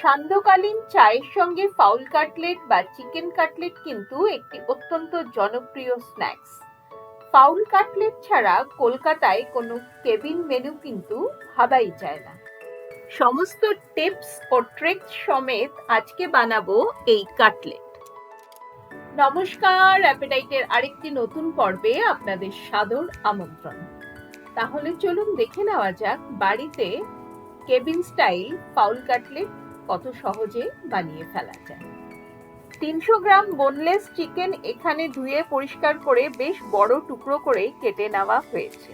সান্ধ্যকালীন চায়ের সঙ্গে fowl cutlet বা চিকেন কাটলেট কিন্তু একটি অত্যন্ত জনপ্রিয় স্ন্যাক্স। ফাউল কাটলেট ছাড়া কলকাতায় কোনো কেবিন মেনু কিন্তু ভাবাই যায় না। সমস্ত টিপস ও ট্রিক্স সমেত আজকে বানাবো এই কাটলেট। নমস্কার, অ্যাপেটাইটের আরেকটি নতুন পর্বে আপনাদের সাদর আমন্ত্রণ। তাহলে চলুন দেখে নেওয়া যাক বাড়িতে কেবিন স্টাইল ফাউল কাটলেট কত সহজে বানিয়ে ফেলা যায়। তিনশো গ্রাম বোনলেস চিকেন এখানে ধুয়ে পরিষ্কার করে বেশ বড় টুকরো করে কেটে নেওয়া হয়েছে।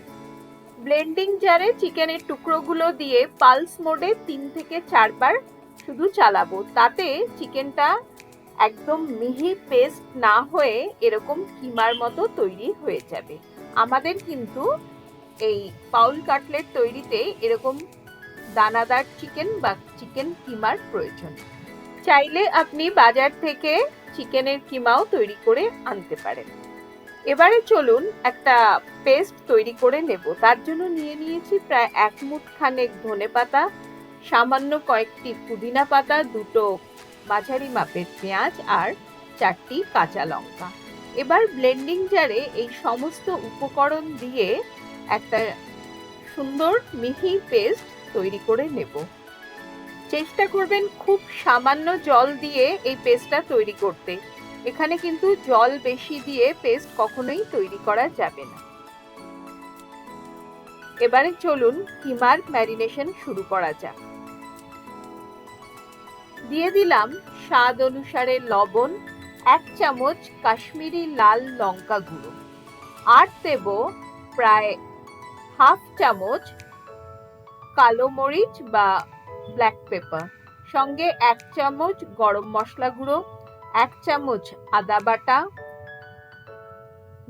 ব্লেন্ডিং জারে চিকেনের টুকরোগুলো দিয়ে পালস মোডে তিন থেকে চারবার শুধু চালাবো। তাতে চিকেনটা একদম মিহি পেস্ট না হয়ে এরকম কিমার মতো তৈরি হয়ে যাবে। আমাদের কিন্তু এই পাউল কাটলেট তৈরিতে এরকম দানাদার চিকেন বা চিকেন কিমার প্রয়োজন। চাইলে আপনি বাজার থেকে চিকেনের কিমাও তৈরি করে আনতে পারেন। এবারে চলুন একটা পেস্ট তৈরি করে নেব। তার জন্য নিয়ে নিয়েছি প্রায় এক মুঠ খানেক ধনে পাতা, সামান্য কয়েকটি পুদিনা পাতা, দুটো মাঝারি মাপের পেঁয়াজ আর চারটি কাঁচা লঙ্কা। এবার ব্লেন্ডিং জারে এই সমস্ত উপকরণ দিয়ে একটা সুন্দর মিহি পেস্ট তৈরি করে নেব। চেষ্টা করবেন খুব সামান্য জল দিয়ে এই পেস্টটা তৈরি করতে। এখানে কিন্তু জল বেশি দিয়ে পেস্ট কখনোই তৈরি করা যাবে না। এবারে চলুন কিমার ম্যারিনেশন শুরু করা যাক। দিয়ে দিলাম স্বাদ অনুসারে লবণ, এক চামচ কাশ্মীরি লাল লঙ্কা গুঁড়ো। আর দেব প্রায় হাফ চামচ কালো মরিচ বা ব্ল্যাক পেপার সঙ্গে এক চামচ গরম মশলা গুঁড়ো, এক চামচ আদা বাটা,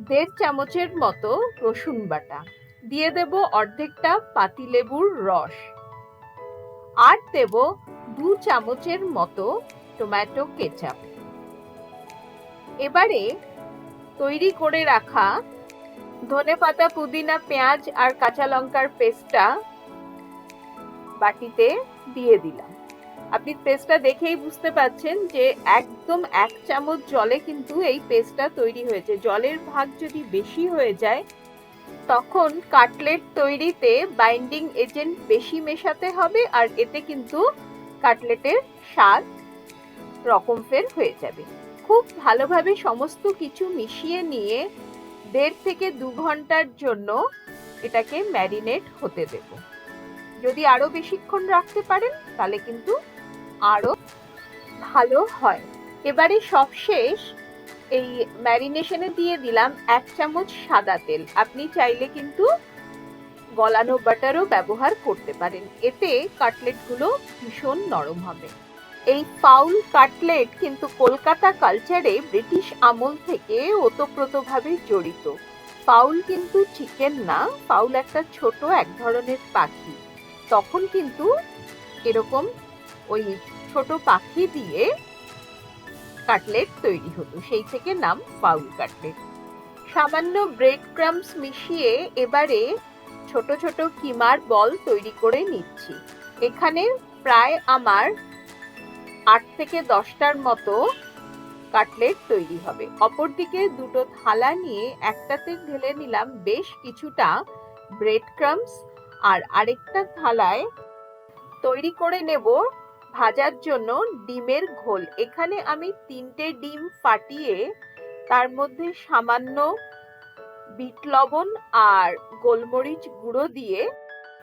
দেড় চামচের মতো রসুন বাটা। দিয়ে দেব অর্ধেকটা পাতিলেবুর রস। আর দেব দু চামচের মতো টমেটো কেচাপ। এবারে তৈরি করে রাখা ধনে পাতা পুদিনা, পেঁয়াজ আর কাঁচা লঙ্কার পেস্টটা বাটিতে দিয়ে দিলাম। আপনি পেস্টটা দেখেই বুঝতে পাচ্ছেন যে একদম এক চামচ জলে কিন্তু এই পেস্টটা তৈরি হয়েছে। জলের ভাগ যদি বেশি হয়ে যায়, তখন কাটলেট তৈরিতে বাইন্ডিং এজেন্ট বেশি মেশাতে হবে আর এতে কিন্তু কাটলেটের স্বাদ রকম ফের হয়ে যাবে। খুব ভালোভাবে সমস্ত কিছু মিশিয়ে নিয়ে দেড় থেকে দু ঘণ্টার জন্য এটাকে ম্যারিনেট হতে দেবো। যদি আরও বেশিক্ষণ রাখতে পারেন, তাহলে কিন্তু আরও ভালো হয়। এবারে সবশেষ এই ম্যারিনেশনে দিয়ে দিলাম এক চামচ সাদা তেল। আপনি চাইলে কিন্তু গলানো বাটারও ব্যবহার করতে পারেন। এতে কাটলেটগুলো ভীষণ নরম হবে। এই পাউল কাটলেট কিন্তু কলকাতা কালচারে ব্রিটিশ আমল থেকে ওতপ্রোতভাবে জড়িত। পাউল কিন্তু চিকেন না পাউল একটা ছোট এক ধরনের পাখি। তখন কিন্তু এরকম ওই ছোট পাখি দিয়ে কাটলেট তৈরি হতো। সেই থেকে নাম ফাউল কাটলেট। সামান্য ব্রেড ক্রামস মিশিয়ে এবারে ছোট ছোট কিমার বল তৈরি করে নিচ্ছি। এখানে প্রায় আমার আট থেকে দশটার মতো কাটলেট তৈরি হবে। অপরদিকে দুটো থালা নিয়ে একটাতে ঢেলে নিলাম বেশ কিছুটা ব্রেড ক্রামস আর আরেকটা থালায় তৈরি করে নেব ভাজার জন্য ডিমের ঘোল। এখানে আমি তিনটে ডিম ফাটিয়ে তার মধ্যে সামান্য বিট লবণ আর গোলমরিচ গুঁড়ো দিয়ে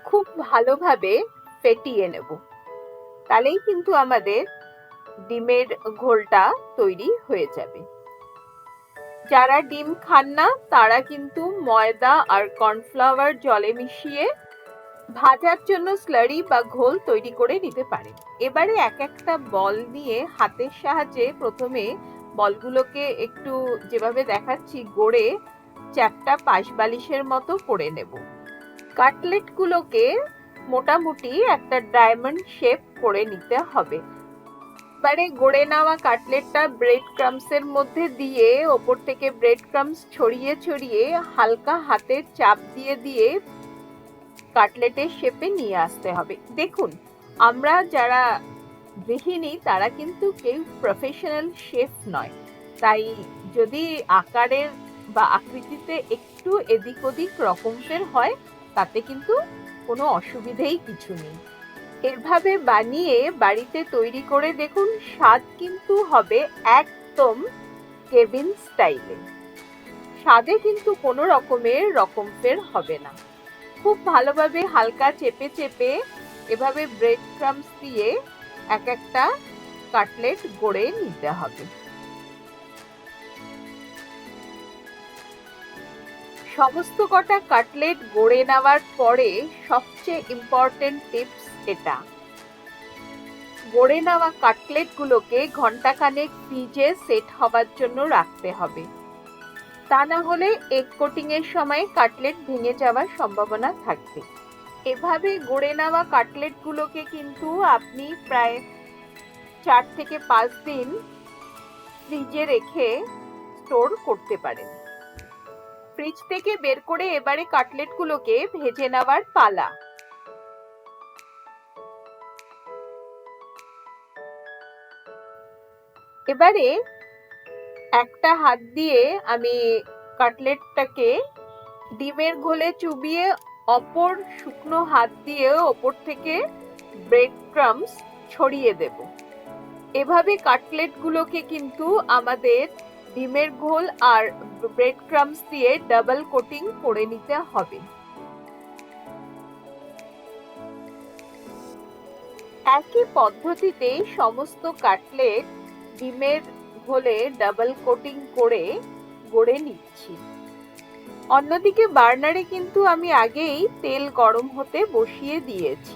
খুব ভালোভাবে ফেটিয়ে নেব। তাহলেই কিন্তু আমাদের ডিমের ঘোলটা তৈরি হয়ে যাবে। যারা ডিম খান না, তারা কিন্তু ময়দা আর কর্নফ্লাওয়ার জলে মিশিয়ে ভাজার জন্য স্লারি বা ঘোল তৈরি করে নিতে পারেন। এবারে এক একটা বল নিয়ে হাতের সাহায্যে প্রথমে বলগুলোকে একটু যেভাবে দেখাচ্ছি গড়ে চ্যাপটা পাশ বালিশের মতো করে নেব। কাটলেটগুলোকে মোটামুটি একটা ডায়মন্ড শেপ করে নিতে হবে। এবারে গড়ে নেওয়া কাটলেটটা ব্রেড ক্রামসের মধ্যে দিয়ে ওপর থেকে ব্রেড ক্রামস ছড়িয়ে ছড়িয়ে হালকা হাতের চাপ দিয়ে দিয়ে কাটলেটের শেপে নিয়ে আসতে হবে। দেখুন, আমরা যারা গৃহিণী, তারা কিন্তু কেউ প্রফেশনাল শেফ নয়। তাই যদি আকারের বা আকৃতিতে একটু এদিক ওদিক রকমফের হয়, তাতে কিন্তু কোনো অসুবিধেই কিছু নেই। এভাবে বানিয়ে বাড়িতে তৈরি করে দেখুন, স্বাদ কিন্তু হবে একদম কেবিন স্টাইলে। স্বাদে কিন্তু কোনো রকমের রকমফের হবে না। খুব ভালোভাবে হালকা চেপে চেপে এভাবে ব্রেড ক্রামস দিয়ে এক একটা কাটলেট গড়ে নিতে হবে। সমস্ত কটা কাটলেট গড়ে নেওয়ার পরে সবচেয়ে ইম্পর্টেন্ট টিপস এটা। গড়ে নেওয়া কাটলেটগুলোকে ঘন্টাখানেক ফ্রিজে সেট হবার জন্য রাখতে হবে। তা না হলে এগ কোটিং এর সময় কাটলেট ভেঙে যাওয়ার সম্ভাবনা থাকবে। এভাবে গড়ে নেওয়া কাটলেটগুলোকে কিন্তু আপনি প্রায় চার থেকে পাঁচ দিন ফ্রিজে রেখে স্টোর করতে পারেন। ফ্রিজ থেকে বের করে এবারে কাটলেটগুলোকে ভেজে নেওয়ার পালা। এবারে একটা হাত দিয়ে আমি কাটলেটটাকে ডিমের ঘোলে চুবিয়ে অপর শুকনো হাত দিয়ে ওপর থেকে ব্রেড ক্রামস ছড়িয়ে দেব। এভাবে কাটলেটগুলোকে কিন্তু আমাদের ডিমের ঘোল আর ব্রেড ক্রামস দিয়ে ডাবল কোটিং করে নিতে হবে। একই পদ্ধতিতে সমস্ত কাটলেট ডিমের ঘোলে ডাবল কোটিং করে গড়ে নিচ্ছি। অন্যদিকে বার্নারে কিন্তু আমি আগেই তেল গরম হতে বসিয়ে দিয়েছি।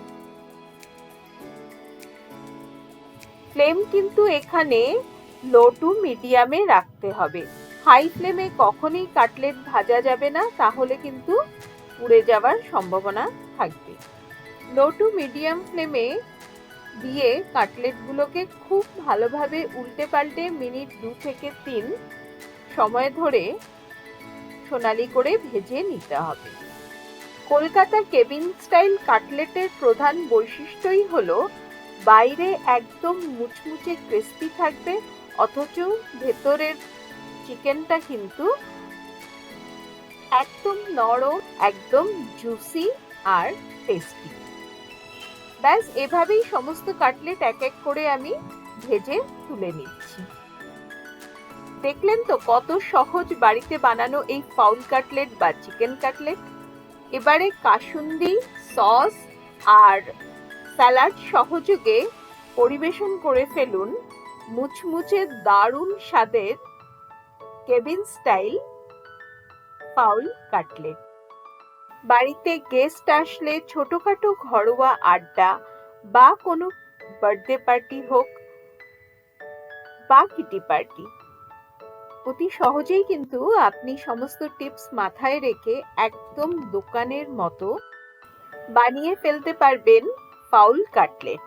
ফ্লেম কিন্তু এখানে লো টু মিডিয়ামে রাখতে হবে। হাই ফ্লেমে কখনোই কাটলেট ভাজা যাবে না, তাহলে কিন্তু পুড়ে যাওয়ার সম্ভাবনা থাকবে। লো টু মিডিয়াম ফ্লেমে দিয়ে কাটলেটগুলোকে খুব ভালোভাবে উল্টে পাল্টে মিনিট দু থেকে তিন সময় ধরে সোনালি করে ভেজে নিতে হবে। কলকাতা কেবিন স্টাইল কাটলেটের প্রধান বৈশিষ্ট্যই হলো, বাইরে একদম মুচমুচে ক্রিস্পি থাকবে, অথচ ভেতরের চিকেনটা কিন্তু একদম নরম, একদম জুসি আর টেস্টি ব্যাস, এভাবেই সমস্ত কাটলেট এক এক করে আমি ভেজে তুলে নিচ্ছি। দেখলেন তো কত সহজ বাড়িতে বানানো এই ফাউল কাটলেট বা চিকেন কাটলেট? এবারে কাসুন্দি সস আর স্যালাড সহযোগে পরিবেশন করে ফেলুন মুচমুচে দারুণ স্বাদের কেবিন স্টাইল ফাউল কাটলেট। বাড়িতে গেস্ট আসলে ছোটখাটো ঘরোয়া আড্ডা বা কোনো বার্থডে পার্টি হোক বা কিটি পার্টি অতি সহজেই কিন্তু আপনি সমস্ত টিপস মাথায় রেখে একদম দোকানের মতো বানিয়ে ফেলতে পারবেন ফাউল কাটলেট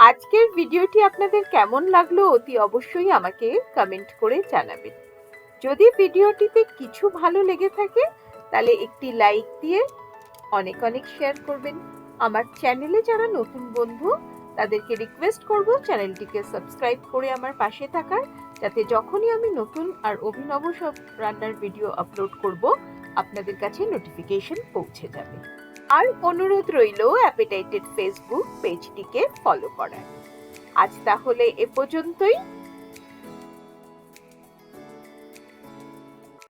আজকের ভিডিওটি আপনাদের কেমন লাগল অতি অবশ্যই আমাকে কমেন্ট করে জানাবেন। যদি ভিডিওটিতে কিছু ভালো লেগে থাকে তাহলে একটি লাইক দিয়ে অনেক অনেক শেয়ার করবেন। আমার চ্যানেলে যারা নতুন বন্ধু, তাদেরকে রিকোয়েস্ট করব চ্যানেলটিকে সাবস্ক্রাইব করে আমার পাশে থাকার, যাতে যখনই আমি নতুন আর অভিনব সব রান্নার ভিডিও আপলোড করব, আপনাদের কাছে নোটিফিকেশন পৌঁছে যাবে। আর অনুরোধ রইল অ্যাপেটাইটেড ফেসবুক পেজটিকে ফলো করার। আজ তাহলে এ পর্যন্তই।